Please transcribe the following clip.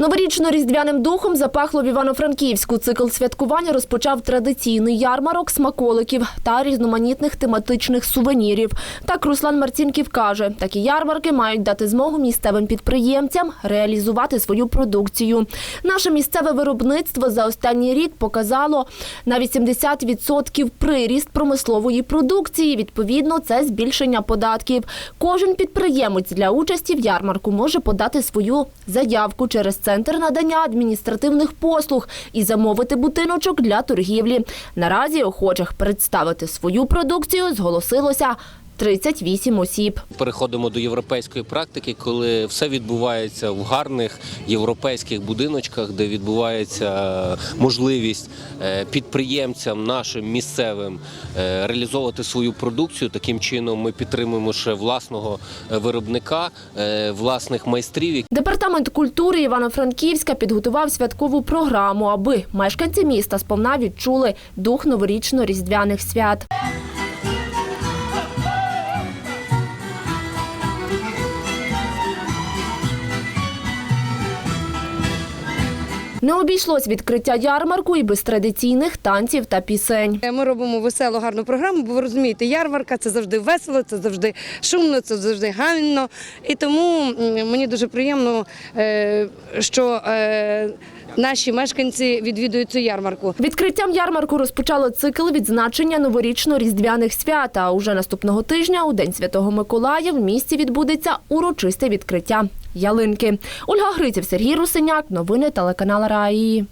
Новорічно-різдвяним духом запахло в Івано-Франківську. Цикл святкування розпочав традиційний ярмарок смаколиків та різноманітних тематичних сувенірів. Так Руслан Марцінків каже, такі ярмарки мають дати змогу місцевим підприємцям реалізувати свою продукцію. Наше місцеве виробництво за останній рік показало на 80% приріст промислової продукції. Відповідно, це збільшення податків. Кожен підприємець для участі в ярмарку може подати свою заявку через центр надання адміністративних послуг і замовити будиночок для торгівлі. Наразі охочих представити свою продукцію зголосилося 38 осіб. Переходимо до європейської практики, коли все відбувається в гарних європейських будиночках, де відбувається е, можливість е, підприємцям нашим місцевим е, реалізовувати свою продукцію. Таким чином ми підтримуємо ще власного виробника, власних майстрів, Департамент культури Івано-Франківська підготував святкову програму, аби мешканці міста сповна відчули дух новорічно-різдвяних свят. Не обійшлось відкриття ярмарку і без традиційних танців та пісень. Ми робимо веселу гарну програму, бо ви розумієте, ярмарка це завжди весело, це завжди шумно, це завжди гамінно. І тому мені дуже приємно, е, що е, наші мешканці відвідують цю ярмарку. Відкриттям ярмарку розпочало цикл відзначення новорічно-різдвяних свят. А уже наступного тижня, у День Святого Миколая, в місті відбудеться урочисте відкриття ялинки. Ольга Гриців, Сергій Русиняк. Новини телеканал Раї.